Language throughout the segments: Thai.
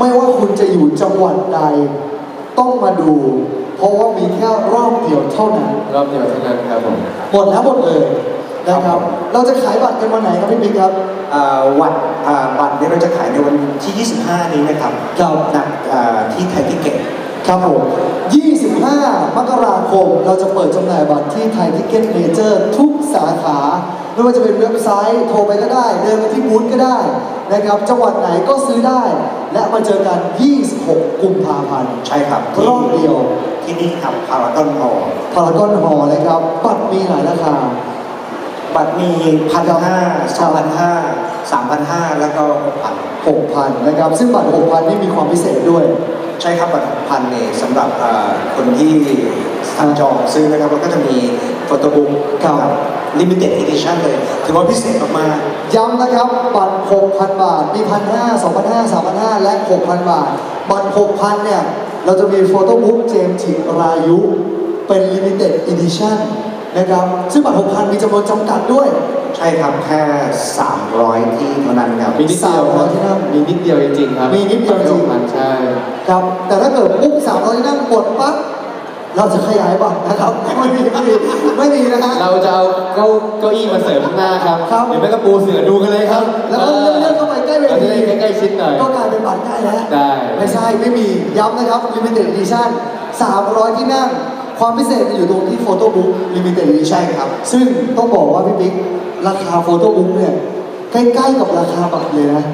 ไม่ว่าคุณจะอยู่จังหวัดใด ต้องมาดู เพราะว่ามีแค่รอบเดียวเท่านั้น รอบเดียวเท่านั้นครับผมหมดแล้วหมดเลยนะครับ เราจะขายบัตรกันวันไหนครับพี่บิ๊กครับ อ่าวันอ่าบัตรเนี่ยเราจะขายในวันที่ 25 นี้นะครับครับนะอ่าที่ไทยทิเก็ตครับผม 25 มกราคม เราจะเปิดจำหน่ายบัตรที่ไทยทิเก็ตเมเจอร์ทุกสาขา ไม่ว่าจะเป็นเว็บไซต์โทรไปก็ได้ เดินไปที่บูธก็ได้นะครับ จังหวัดไหนก็ซื้อได้ และมาเจอกัน 26 กุมภาพันธ์ใช่ครับรอบเดียวที่นี่ครับพารากอนฮอลพารากอนฮอลล์นะครับบัตรมีหลายราคา บัตรมีพันห้าสองพันห้าสามพันห้าแล้วก็หกพัน6,000นะครับ ซึ่งบัตร6,000นี่มีความพิเศษด้วย ใช่ครับบัตรพันเนี่ยสำหรับอ่าคนที่สั่งจองซื้อนะครับแล้วก็จะมีโฟโต้บุ๊กครับ ลิมิเต็ดอีดิชั่นเลย ถือว่าพิเศษมากย้ำนะครับ บัตร 6,000 บาท มี 1,500 2,500 3,500 และ 6,000 บาท บัตร 6,000 เนี่ย เราจะมีโฟโต้บุ๊กเจมส์จิรายุ เป็น Limited Edition นะครับ ซึ่งบัตร 6,000 มีจำนวนจำกัดด้วย ๆ ใช่ครับ แค่ 300 ที่เท่านั้นครับ มีนิดเดียวคสามร้รัอบยที่นั่งมีนิดเดียวจริงๆครับมีนิดเดียวจริงพันใช่ ครับ แต่ถ้าเกิดปุ๊บ300ที่นั่งหมดปั๊บ เราจะขยายบัตรนะครับไม่มีไม่มีไม่มีนะฮะเราจะเอาเก้าเก้าอี้มาเสริมข้างหน้าครับครับ เดี๋ยวแม่กระปูเสือดูกันเลยครับแล้วก็เลื่อนๆเข้าไปใกล้เวเราจะทีได้ใกล้ๆชิดหน่อย ก็กลายเป็นบัตรได้แล้วได้ ไม่ใช่ไม่มีย้ำนะครับ Limited Edition 300 ที่นั่ง ความพิเศษมันอยู่ตรงที่โฟโต้บุ๊ก Limited Edition ใช่ครับ ซึ่งต้องบอกว่าพี่ปิ๊กราคาโฟโต้บุ๊กเนี่ยใกล้ๆกับราคาบัตรเลยนะ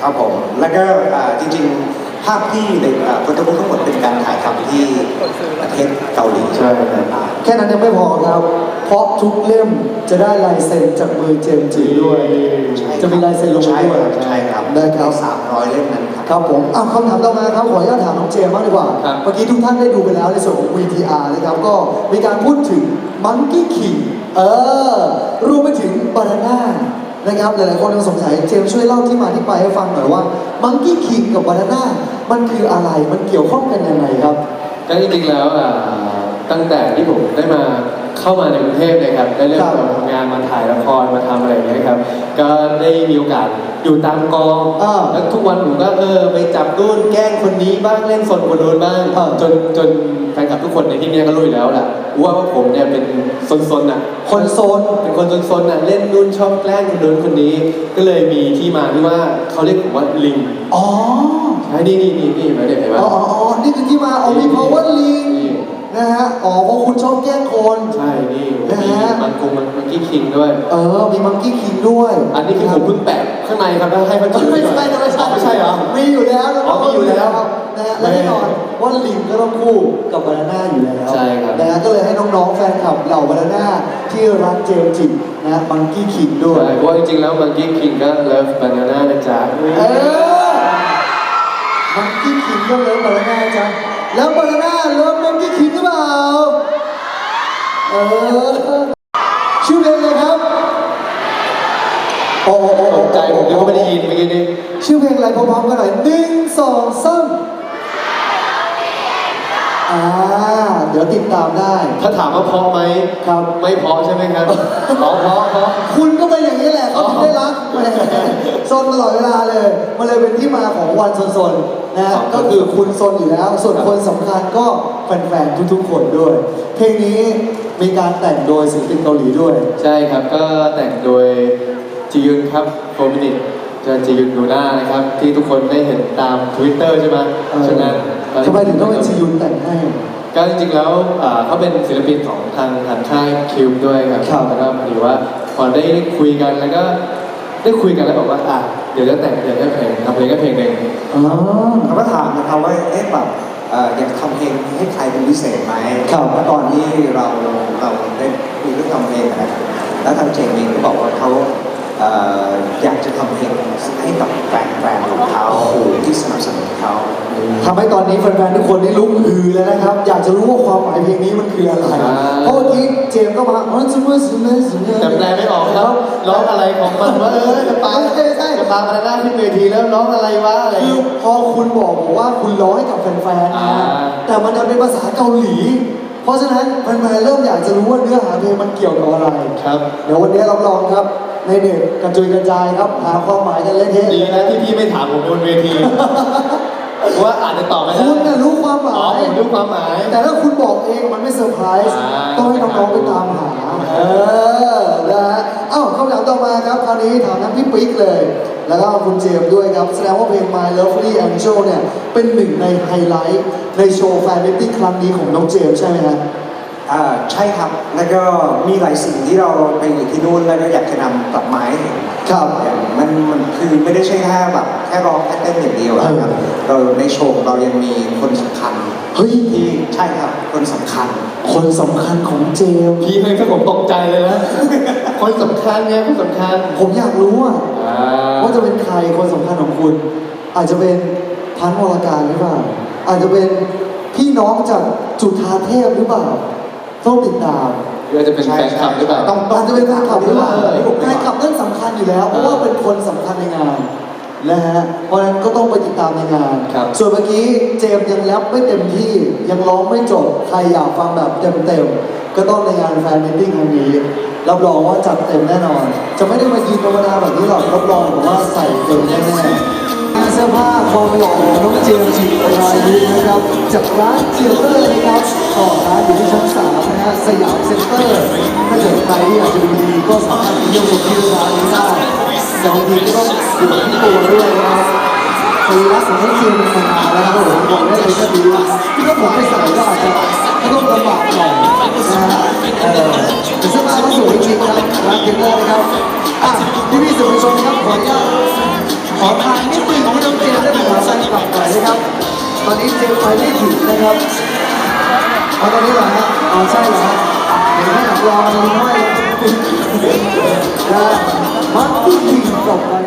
ครับผม แล้วก็อ่าจริงๆ ภาพที่ในโฟโต้บุ๊กทั้งหมดเป็นการถ่ายทำที่ประเทศเกาหลีใช่ครับอ่าแค่นั้นยังไม่พอครับ เพราะทุกเล่มจะได้ลายเซ็นจากมือเจมส์จีด้วยใช่ครับจะมีลายเซ็นลงไปด้วยใช่ครับได้ครับสามร้อยเล่มนั้นครับครับผมอะคำถามต่อมาครับขออนุญาตถามน้องเจมส์บ้างดีกว่าครับเมื่อกี้ทุกท่านได้ดูไปแล้วในส่วนของ VTR นะครับก็มีการพูดถึง Monkey King เออรวมไปถึง Banana น นะครับหลายๆคนยังสงสัยเจมส์ช่วยเล่าที่มาที่ไปให้ฟังหน่อยว่ามังกี้คิงกับบานาน่ามันคืออะไรมันเกี่ยวข้องกันยังไงครับ ก็จริงๆแล้วอ่าตั้งแต่ที่ผมได้มา เข้ามาในกรุงเทพเลยครับได้เริ่มครับมาทำงานมาถ่ายละครมาทำอะไรอย่างเงี้ยครับ ก็ได้มีโอกาสอยู่ตามกองอ่าแล้วทุกวันผมก็เออไปจับนู่นแกล้งคนนี้บ้างเล่นสนคนโน้นบ้างอ่า จนจนแฟนคลับทุกคนในที่เนี้ยก็รู้อยู่แล้วแหละว่าว่าผมเนี่ยเป็นซนๆอะ คนโซน เป็นคนซนๆอะเล่นนู่นชอบแกล้งคนโน้นคนนี้ ก็เลยมีที่มาที่ว่าเขาเรียกผมว่าลิงอ๋อ ใช่นี่นี่นี่นี่เห็นไหมเนี่ยเห็นไหมอ๋ออ๋ออ๋อ นี่คือที่มาอ๋อมี power link นี่ นะฮะ อ๋อเพราะคุณชอบแกล้งคน ใช่ นี่นะมีฮะ มันคงมันมันกี้คิงด้วย เออ มีมังกี้คิงด้วย อันนี้คือผมเพิ่งแปะข้างในครับแล้วให้เขาถือไม่ใช่นะไม่ใช่ไม่ใช่เหรอ มีอยู่แล้วนะอ๋อมีอยู่แล้วนะฮะและแน่นอนว่าลิงก็ต้องคู่กับบานาน่าอยู่แล้วใช่ครับ นะฮะก็เลยให้น้องๆแฟนคลับเหล่าบานาน่าที่รักเจมส์จินะฮะมังกี้คิงด้วย ใช่เพราะว่าจริงๆแล้วมันกี้คิงก็เลิฟบานาน่านะจ๊ะเออมังกี้คิงก็เลิฟบานาน่าจ้ะแล้วบานาน่าเลิฟมังกี้คิงหรือ เปล่าเออ ชื่อเพลงเลยครับ โอ้โหตกใจผมนึกว่าไม่ได้ยินเมื่อกี้นี้ ชื่อเพลงอะไรพร้อมๆกันหน่อยหนึ่งสองสามอ่า เดี๋ยวติดตามได้ ถ้าถามว่าเพราะไหมครับ ไม่เพราะใช่ไหมครับเพราะเพราะเพราะ คุณก็เป็นอย่างนี้แหละเขาถึงได้รักแหมซนตลอดเวลาเลย มันเลยเป็นที่มาของวันซนๆ นะก็คือคุณซนอยู่แล้ว ส่วนคนสำคัญก็แฟนๆทุกๆ คนด้วย เพลงนี้มีการแต่งโดยศิลปินเกาหลีด้วย ใช่ครับก็แต่งโดยจียุนครับโฟมินิกจะจียุนดูหน้านะครับ ที่ทุกคนได้เห็นตาม Twitter ใช่ไหมเออ ฉะนั้นทำไมถึงต้องเป็นชียุนแต่งให้ ก็จริงๆแล้วอ่าเขาเป็นศิลปินของทางทางค่ายคิวด้วยครับครับ แล้วก็พอดีว่าพอได้ได้คุยกันแล้วก็ได้คุยกันแล้วบอกว่าอะเดี๋ยวจะแต่งเพลงให้เพลงทำเพลงให้เพลงหนึ่ง อ๋อ เขาก็ถามนะครับว่าเอ๊ะแบบเอ่ออยากทำเพลงให้ใครเป็นพิเศษไหมครับเพราะตอนที่เราเราได้คุยเรื่องทำเพลงนะครับแล้วทางเจงเองก็บอกว่าเขาเอ่ออยากจะทำเพลงให้กับแฟนๆของเขาที่สนับสนุนเขา ทำให้ ตอนนี้แฟนๆทุกคนได้ลุกฮือแล้วนะครับ อยากจะรู้ว่าความหมายเพลงนี้มันคืออะไร อ่า เพราะเมื่อกี้เจมส์ก็มาอ๋อซูเปอร์ซูเปอร์ซูเปอร์แต่แปลไม่ออกครับร้องอะไรของมันว่าเออจะปาไม่ใช่ไม่ใช่ จะปาบานาน่าขึ้นเวทีแล้วร้องอะไรวะอะไร คือพอคุณบอกบอกว่าคุณร้องให้กับแฟนๆอ่านะแต่มันจะเป็นภาษาเกาหลี เพราะฉะนั้นแฟนๆเริ่มอยากจะรู้ว่าเนื้อหาเพลงมันเกี่ยวกับอะไร ครับ เดี๋ยววันนี้รับรองครับ ในเน็ตกระจุยกระจายครับ หาความหมายกันเละเทะดีนะที่พี่ไม่ถามผมบนเวทีานติดต่อไม่ได้คุณน่ะรู้ความหมาอ๋อยผมรู้ความหมาย แต่ถ้าคุณบอกเองมันไม่เซอร์ไพรส์อ่า ต้องให้น้องๆไปตามหาเออนะฮะเอ้าคำถามต่อมาครับคราวนี้ถามทั้งพี่ปิ๊กเลย แล้วก็คุณเจมส์ด้วยครับ แสดงว่าเพลง My Lovely Angel เนี่ยเป็นหนึ่งในไฮไลท์ในโชว์แฟนมิตติ้งครั้งนี้ของน้องเจมส์ใช่ไหมฮะ อ่าใช่ครับ แล้วก็มีหลายสิ่งที่เราไปอยู่ที่นู่นแล้วก็อยากจะนำกลับมาให้เห็นครับอย่างมันมันคือไม่ได้ใช่แค่แบบแค่ร้องแค่เต้นอย่างเดียวนะครับเออเราในโชว์เรายังมีคนสำคัญเฮ้ย ที่ใช่ครับคนสำคัญ คนสำคัญของเจมส์พี่ให้ผมตกใจเลยนะ คนสำคัญไงคนสำคัญผมอยากรู้อะอ่าว่าจะเป็นใครคนสำคัญของคุณ อาจจะเป็นพันวรการหรือเปล่า อาจจะเป็นพี่น้องจากจุฑาเทพหรือเปล่า ต้องติดตามหรือว่าจะเป็นแฟนคลับหรือเปล่าต้องอาจจะเป็นแฟนคลับหรือเปล่าเออแฟนคลับนั่นสำคัญอยู่แล้ว เพราะว่าเป็นคนสำคัญในงานนะฮะ เพราะฉะนั้นก็ต้องไปติดตามในงาน ครับ ส่วนเมื่อกี้เจมส์ยังแรปไม่เต็มที่ ยังร้องไม่จบ ใครอยากฟังแบบเต็มๆ ก็ต้องในงานแฟนมิทติ้งครั้งนี้ รับรองว่าจัดเต็มแน่นอน จะไม่ได้มายืนธรรมดาแบบนี้หรอก รับรองผมว่าใส่เต็มแน่ๆ เสื้อผ้าความหล่อของน้องเจมส์จิรายุนะครับ จากร้านเทียเตอร์นะครับต่อร้านอยู่ที่ชั้นสามนะฮะสยามเซ็นเตอร์ ถ้าเกิดใครที่อยากจะดูดีก็สามารถไปเยี่ยมชมที่ร้านนี้ได้แต่บางทีก็ต้องอยู่ที่ตัวด้วยนะครับคือรักของน้องเจมส์มานานแล้วครับผมบอกได้เลยก็ดีที่ถ้าผมไปใส่ก็อาจจะก็ต้องลำบากหน่อยนะฮะเออแต่เสื้อผ้าก็สวยจริงครับร้านเทียเตอร์นะครับอะพี่พี่สื่อมวลชนครับขออนุญาตขอทานองเจมส์ได้ไป หลับหน่อยนะครับ ตอนนี้เจมส์ไปไม่ถึงนะครับเอาตอนนี้เหรอฮะอ๋อใช่เหรอฮะเห็นไหมหลักรอมันห้อยนะมันที่ถึงต่อไป